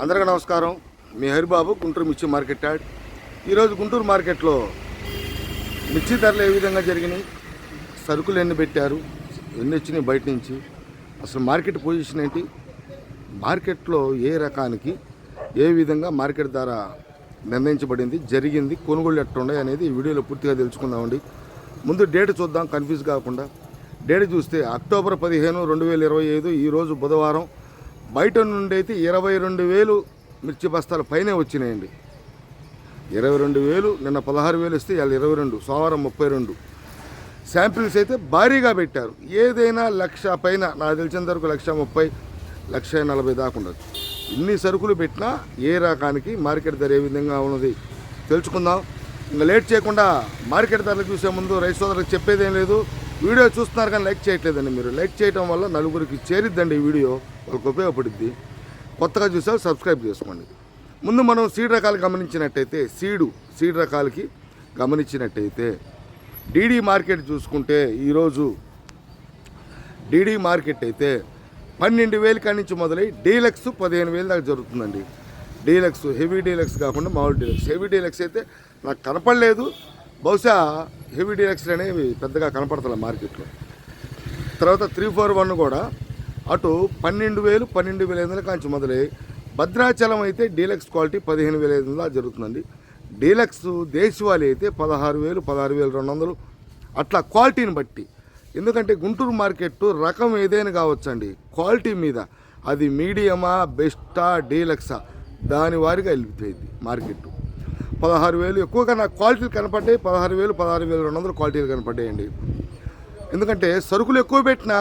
అందరికీ నమస్కారం. మీ హరిబాబు గుంటూరు మిర్చి మార్కెట్ యాడ్. ఈరోజు గుంటూరు మార్కెట్లో మిర్చి ధరలు ఏ విధంగా జరిగినాయి? సరుకులు ఎన్ని పెట్టారు? ఎన్ని వచ్చినాయి బయట నుంచి? అసలు మార్కెట్ పొజిషన్ ఏంటి? మార్కెట్లో ఏ రకానికి ఏ విధంగా మార్కెట్ ధర నిర్ణయించబడింది జరిగింది కొనుగోలు ఎట్లున్నాయి అనేది ఈ వీడియోలో పూర్తిగా తెలుసుకుందామండి. ముందు డేట్ చూద్దాం కన్ఫ్యూజ్ కాకుండా. డేట్ చూస్తే అక్టోబర్ పదిహేను రెండు వేల ఇరవై ఐదు ఈరోజు బుధవారం. బయట నుండి అయితే ఇరవై రెండు వేలు మిర్చి బస్తాల పైనే వచ్చినాయండి. ఇరవై రెండు వేలు నిన్న పదహారు వేలు ఇస్తే ఇవాళ ఇరవై రెండు సోమవారం ముప్పై రెండు. శాంపిల్స్ అయితే భారీగా పెట్టారు. ఏదైనా లక్ష పైన నాకు తెలిసినంత వరకు లక్ష ముప్పై లక్ష నలభై దాకా ఉండదు ఇన్ని సరుకులు పెట్టినా ఏ రకానికి మార్కెట్ ధర ఏ విధంగా ఉన్నది తెలుసుకుందాం. ఇంకా లేట్ చేయకుండా మార్కెట్ ధరలు చూసే ముందు రైతు సోదరులకు చెప్పేదేం లేదు. వీడియో చూస్తున్నారు కానీ లైక్ చేయట్లేదండి మీరు. లైక్ చేయడం వల్ల నలుగురికి చేరిద్దండి ఈ వీడియో. వాళ్ళకి ఉపయోగపడుద్ది. కొత్తగా చూసారు సబ్స్క్రైబ్ చేసుకోండి. ముందు మనం సీడ్ రకాలు గమనించినట్టయితే సీడు సీడ్ రకాలకి గమనించినట్టయితే డీడీ మార్కెట్ చూసుకుంటే ఈరోజు డీడీ మార్కెట్ అయితే పన్నెండు వేల కాడి నుంచి మొదలై డీలక్స్ పదిహేను వేలు దాకా జరుగుతుందండి. డీలక్స్ హెవీ డీలక్స్ కాకుండా మామూలు డీలక్స్. హెవీ డీలక్స్ అయితే నాకు కనపడలేదు. బహుశా హెవీ డీలక్స్ అనేవి పెద్దగా కనపడతలే మార్కెట్లో. తర్వాత త్రీ ఫోర్ వన్ కూడా అటు పన్నెండు వేలు పన్నెండు వేల ఐదు వందల కాంచి మొదలై భద్రాచలం అయితే డీలక్స్ క్వాలిటీ పదిహేను వేల ఐదు వందలు జరుగుతుందండి. డీలక్స్ దేశవాళీ అయితే పదహారు వేలు పదహారు వేలు రెండు వందలు. అట్లా క్వాలిటీని బట్టి. ఎందుకంటే గుంటూరు మార్కెట్ రకం ఏదైనా కావచ్చండి. క్వాలిటీ మీద. అది మీడియమా బెస్టా డీలక్సా? దాని వారిగా వెళ్ళిపోయింది మార్కెట్ పదహారు వేలు ఎక్కువగా నాకు క్వాలిటీలు కనపడ్డాయి. పదహారు వేలు పదహారు వేలు రెండు వందలు క్వాలిటీలు కనపడ్డాయండి. ఎందుకంటే సరుకులు ఎక్కువ పెట్టినా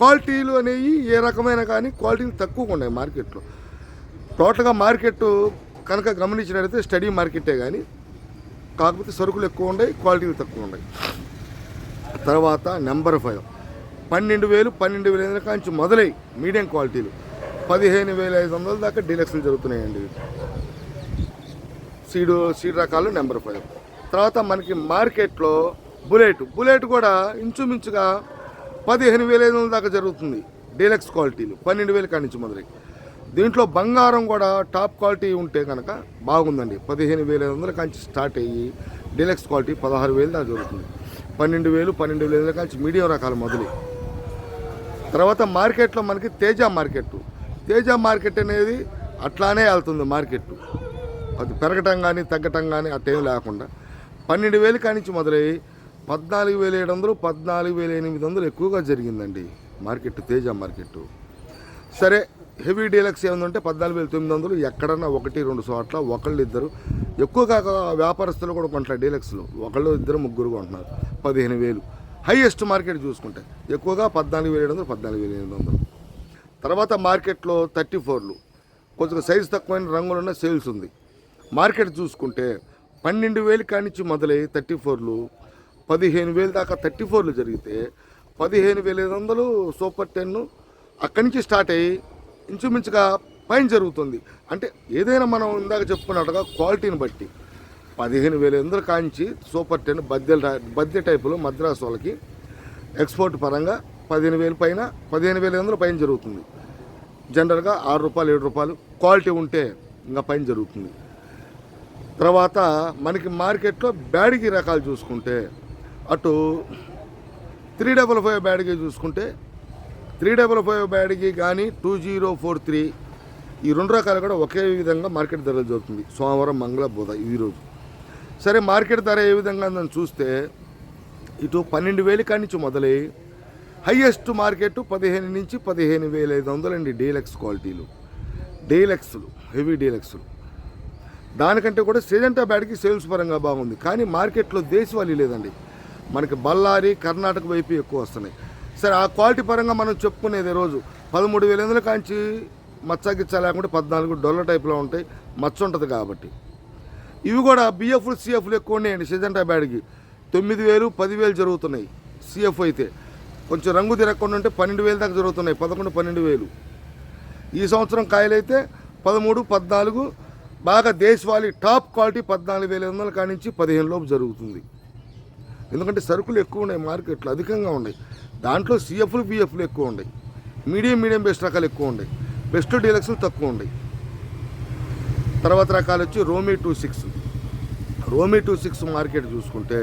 క్వాలిటీలు అనేవి ఏ రకమైన కానీ క్వాలిటీలు తక్కువగా ఉన్నాయి మార్కెట్లో. టోటల్గా మార్కెట్ కనుక గమనించినట్లయితే స్టడీ మార్కెటే కానీ కాకపోతే సరుకులు ఎక్కువ ఉన్నాయి క్వాలిటీలు తక్కువ ఉన్నాయి. తర్వాత నెంబర్ ఫైవ్. పన్నెండు వేలు పన్నెండు వేల ఐదు మొదలై మీడియం క్వాలిటీలు. పదిహేను వేల ఐదు వందల దాకా డీలక్స్లు జరుగుతున్నాయండి. సీడు సీడ్ రకాలు నెంబర్ ఫైవ్. తర్వాత మనకి మార్కెట్లో బుల్లెట్. బుల్లెట్ కూడా ఇంచుమించుగా పదిహేను వేల ఐదు వందల దాకా జరుగుతుంది. డీలక్స్ క్వాలిటీలు. పన్నెండు వేల కాడి నుంచి మొదలై దీంట్లో బంగారం కూడా టాప్ క్వాలిటీ ఉంటే కనుక బాగుందండి. పదిహేను వేల ఐదు వందల కాంచి స్టార్ట్ అయ్యి డీలక్స్ క్వాలిటీ పదహారు వేలు దాకా జరుగుతుంది. పన్నెండు వేలు పన్నెండు వేల ఐదు వందల కాంచి మీడియం రకాలు మొదలు తర్వాత మార్కెట్లో మనకి తేజ మార్కెట్ తేజ మార్కెట్ అనేది అట్లానే వెళ్తుంది మార్కెట్ అది పెరగటం కానీ తగ్గటం కానీ అట్టేం లేకుండా పన్నెండు వేలు కానించి మొదలై పద్నాలుగు వేల ఏడు వందలు పద్నాలుగు వేల ఎనిమిది వందలు ఎక్కువగా జరిగిందండి. Market Teja market. సరే హెవీ డీలక్స్ ఏముందంటే పద్నాలుగు వేల తొమ్మిది వందలు ఎక్కడన్నా ఒకటి రెండు చోట్ల ఒకళ్ళు ఇద్దరు ఎక్కువగా వ్యాపారస్తులు కూడా కొంటారు డీలక్స్లు. ఒకళ్ళు ఇద్దరు ముగ్గురు కొంటున్నారు. పదిహేను వేలు. హైయెస్ట్ మార్కెట్ చూసుకుంటే ఎక్కువగా పద్నాలుగు వేల ఏడు వందలు పద్నాలుగు వేల ఎనిమిది వందలు. తర్వాత మార్కెట్లో థర్టీ ఫోర్లు. కొంచెం సైజు తక్కువైన రంగులున్న సేల్స్ ఉంది. మార్కెట్ చూసుకుంటే పన్నెండు వేలు కానించి మొదలై థర్టీ ఫోర్లు పదిహేను వేలు దాకా థర్టీ ఫోర్లు జరిగితే పదిహేను వేల ఐదు వందలు సూపర్ టెన్ అక్కడి నుంచి స్టార్ట్ అయ్యి ఇంచుమించుగా పైన జరుగుతుంది. అంటే ఏదైనా మనం ఇందాక చెప్పుకున్నట్టుగా క్వాలిటీని బట్టి పదిహేను వేల ఎందుకు కాంచి సూపర్ టెన్ బద్దెల బద్దె టైపులో మద్రాసు వాళ్ళకి ఎక్స్పోర్ట్ పరంగా పదిహేను వేలు పైన పదిహేను వేల ఎందులో వందలు పైన జరుగుతుంది. జనరల్గా ఆరు రూపాయలు ఏడు రూపాయలు క్వాలిటీ ఉంటే ఇంకా పైన జరుగుతుంది. తర్వాత మనకి మార్కెట్లో బ్యాడిగి రకాలు చూసుకుంటే అటు త్రీ డబల్ ఫైవ్ బ్యాటరీ చూసుకుంటే త్రీ డబల్ ఫైవ్ బ్యాటరీ కానీ టూ జీరో ఫోర్ త్రీ ఈ రెండు రకాలు కూడా ఒకే విధంగా మార్కెట్ ధరలు జరుగుతుంది. సోమవారం మంగళ బుధ ఈరోజు సరే మార్కెట్ ధర ఏ విధంగా ఉందని చూస్తే ఇటు పన్నెండు వేలు కాడి నుంచి మొదలై హయ్యెస్ట్ మార్కెట్ పదిహేను నుంచి పదిహేను వేల ఐదు వందలండి డీలక్స్ క్వాలిటీలు. డీలక్స్లు హెవీ డీలక్స్లు. దానికంటే కూడా సిజంటా బ్యాడ్కి సేల్స్ పరంగా బాగుంది. కానీ మార్కెట్లో దేశవాళీ లేదండి. మనకి బళ్ళారి కర్ణాటక వైపు ఎక్కువ వస్తున్నాయి. సరే ఆ క్వాలిటీ పరంగా మనం చెప్పుకునేది రోజు పదమూడు వేల ఎందుల కాంచి మచ్చ గిచ్చ లేకుండా పద్నాలుగు డొల్ల టైప్లో ఉంటాయి. మచ్చ ఉంటుంది కాబట్టి. ఇవి కూడా బిఎఫ్లు సిఎఫ్లు ఎక్కువ ఉన్నాయండి. సిజంటా బ్యాడ్కి తొమ్మిది వేలు పదివేలు జరుగుతున్నాయి. సిఎఫ్ అయితే కొంచెం రంగు తిరగకుండా ఉంటే పన్నెండు వేలు దాకా జరుగుతున్నాయి. పదకొండు పన్నెండు వేలు. ఈ సంవత్సరం కాయలైతే పదమూడు పద్నాలుగు బాగా దేశవాళీ టాప్ క్వాలిటీ పద్నాలుగు వేల ఎనిమిది వందల కానించి పదిహేను లోపు జరుగుతుంది. ఎందుకంటే సరుకులు ఎక్కువ ఉన్నాయి మార్కెట్లో అధికంగా ఉన్నాయి. దాంట్లో సిఎఫ్లు బిఎఫ్లు ఎక్కువ ఉన్నాయి. మీడియం మీడియం బెస్ట్ రకాలు ఎక్కువ ఉన్నాయి. బెస్ట్ డీలక్స్లు తక్కువ ఉన్నాయి. తర్వాత రకాలు వచ్చి రోమీ టూ సిక్స్. రోమీ టూ సిక్స్ మార్కెట్ చూసుకుంటే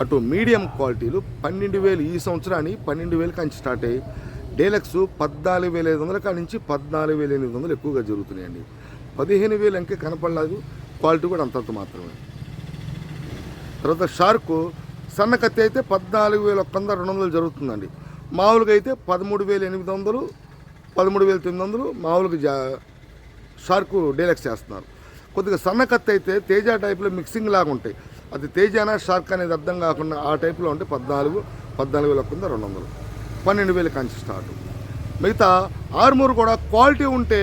అటు మీడియం క్వాలిటీలు పన్నెండు వేలు ఈ సంవత్సరాన్ని పన్నెండు వేలు కంచి స్టార్ట్ అయ్యి డీలక్స్ పద్నాలుగు వేల ఐదు వందల కాడి నుంచి పద్నాలుగు వేల ఎనిమిది వందలు ఎక్కువగా జరుగుతున్నాయండి. పదిహేను వేలు అంకే కనపడలేదు. క్వాలిటీ కూడా అంతంత మాత్రమే. తర్వాత షార్క్ సన్న కత్తి అయితే పద్నాలుగు వేల ఒక్క వంద రెండు వందలు జరుగుతుందండి. మామూలుగా అయితే పదమూడు వేల ఎనిమిది వందలు పదమూడు వేల తొమ్మిది వందలు మామూలుగా జా షార్క్ డీలక్స్ చేస్తున్నారు. కొద్దిగా సన్న కత్తి అయితే తేజ టైప్లో మిక్సింగ్ లాగా ఉంటాయి. అది తేజానా షార్క్ అనేది అర్థం కాకుండా ఆ టైప్లో ఉంటే పద్నాలుగు పద్నాలుగు వేల ఒక్క వంద రెండు వందలు పన్నెండు వేల కంచి స్టార్ట్. మిగతా ఆర్మూర్ కూడా క్వాలిటీ ఉంటే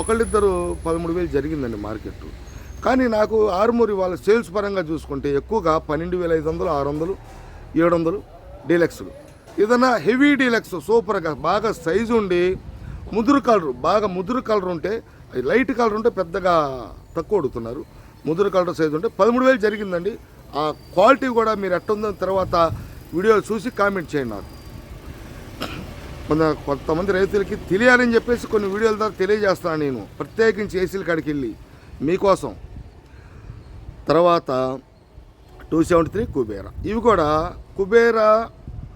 ఒకళ్ళిద్దరు పదమూడు వేలు జరిగిందండి మార్కెట్ కానీ నాకు ఆరుమూరి వాళ్ళ సేల్స్ పరంగా చూసుకుంటే ఎక్కువగా పన్నెండు వేల ఐదు వందలు ఆరు వందలు ఏడు వందలు డీలక్స్లు. ఏదైనా హెవీ డీలక్స్ సూపర్గా బాగా సైజు ఉండి ముదురు కలర్ బాగా ముదురు కలర్ ఉంటే అది లైట్ కలర్ ఉంటే పెద్దగా తక్కువ అడుగుతున్నారు. ముదురు కలర్ సైజు ఉంటే పదమూడు వేలు జరిగిందండి. ఆ క్వాలిటీ కూడా మీరు ఎట్టుందో తర్వాత వీడియో చూసి కామెంట్ చేయండి నాకు. కొంత కొంతమంది రైతులకి తెలియాలని చెప్పేసి కొన్ని వీడియోల ద్వారా తెలియజేస్తాను నేను. ప్రత్యేకించి ఏసీల కాడికి వెళ్ళి మీకోసం. తర్వాత టూ సెవెంటీ త్రీ కుబేరా. ఇవి కూడా కుబేరా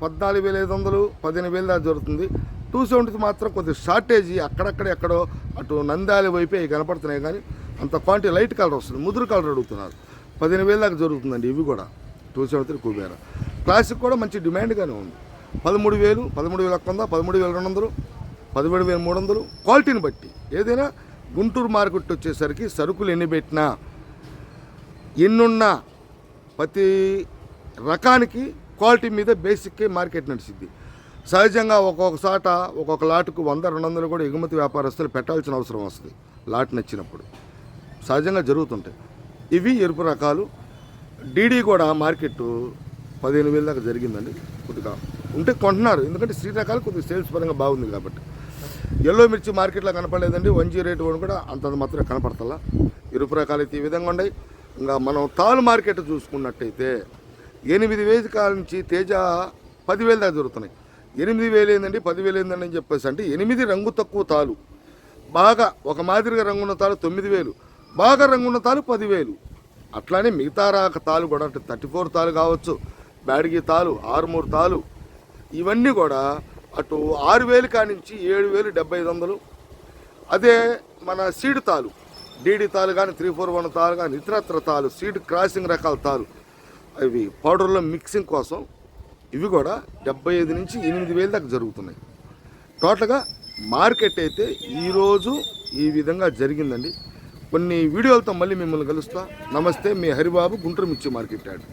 పద్నాలుగు వేల ఐదు వందలు పదిహేను వేల దాకా జరుగుతుంది. టూ సెవెంటీ మాత్రం కొద్దిగా షార్టేజీ అక్కడక్కడ ఎక్కడో అటు నంద్యాల వైపే అవి కనపడుతున్నాయి కానీ అంత క్వాంటిటీ లైట్ కలర్ వస్తుంది. ముదురు కలర్ అడుగుతున్నారు. పదిహేను వేల దాకా జరుగుతుందండి ఇవి కూడా. Two seventy three Kubera. Classic కూడా మంచి డిమాండ్గానే ఉంది. పదమూడు వేలు పదమూడు వేల ఒక్క వంద పదమూడు వేల రెండు వందలు పదిహేడు వేల మూడు వందలు. క్వాలిటీని బట్టి ఏదైనా గుంటూరు మార్కెట్ వచ్చేసరికి సరుకులు ఎన్ని పెట్టినా ఎన్నున్న ప్రతి రకానికి క్వాలిటీ మీద బేసిక్కే మార్కెట్ నడిచిద్ది. సహజంగా ఒక్కొక్క చోట ఒక్కొక్క లాటుకు వంద రెండు వందలు కూడా ఎగుమతి వ్యాపారస్తులు పెట్టాల్సిన అవసరం వస్తుంది. లాట్ నచ్చినప్పుడు. సహజంగా జరుగుతుంటాయి. ఇవి ఎరుపు రకాలు. డీడీ కూడా మార్కెట్ పదిహేను వేల దాకా జరిగిందండి. కొద్దిగా ఉంటే కొంటున్నారు. ఎందుకంటే శ్రీరకాలు రకాలు కొద్దిగా సేల్స్ పరంగా బాగుంది కాబట్టి. ఎల్లో మిర్చి మార్కెట్లో కనపడలేదండి. వన్ జీ రేట్ వన్ కూడా అంతంత మాత్రమే కనపడతలా. ఎరుపు రకాలు అయితే ఈ విధంగా ఉన్నాయి. ఇంకా మనం తాలు మార్కెట్ చూసుకున్నట్టయితే ఎనిమిది వేల కాల నుంచి తేజ పదివేల దాకా దొరుకుతున్నాయి ఎనిమిది వేలు ఏందండి? పదివేలు ఏందండి అని చెప్పేసి అంటే ఎనిమిది రంగు తక్కువ తాలు. బాగా ఒక మాదిరిగా రంగున్న తాలు తొమ్మిది వేలు. బాగా రంగున్న తాలు పదివేలు. అట్లానే మిగతా రాక తాలు కూడా అంటే థర్టీ ఫోర్ తాలు కావచ్చు బ్యాడిగి తాలు ఆరుమూరు తాలు. ఇవన్నీ కూడా అటు ఆరు వేలు కానించి ఏడు వేలు డెబ్బై ఐదు వందలు. అదే మన సీడు తాలు. డీడీ తాలు కానీ త్రీ ఫోర్ వన్ తాలు కానీ ఇతరత్ర తాలు సీడ్ క్రాసింగ్ రకాల తాలు అవి పౌడర్లో మిక్సింగ్ కోసం ఇవి కూడా డెబ్బై ఐదు నుంచి ఎనిమిది వేలు దాకా జరుగుతున్నాయి. టోటల్గా మార్కెట్ అయితే ఈరోజు ఈ విధంగా జరిగిందండి. కొన్ని వీడియోలతో మళ్ళీ మిమ్మల్ని కలుస్తా. నమస్తే మీ హరిబాబు గుంటూరు మిర్చి మార్కెట్ యాడ్.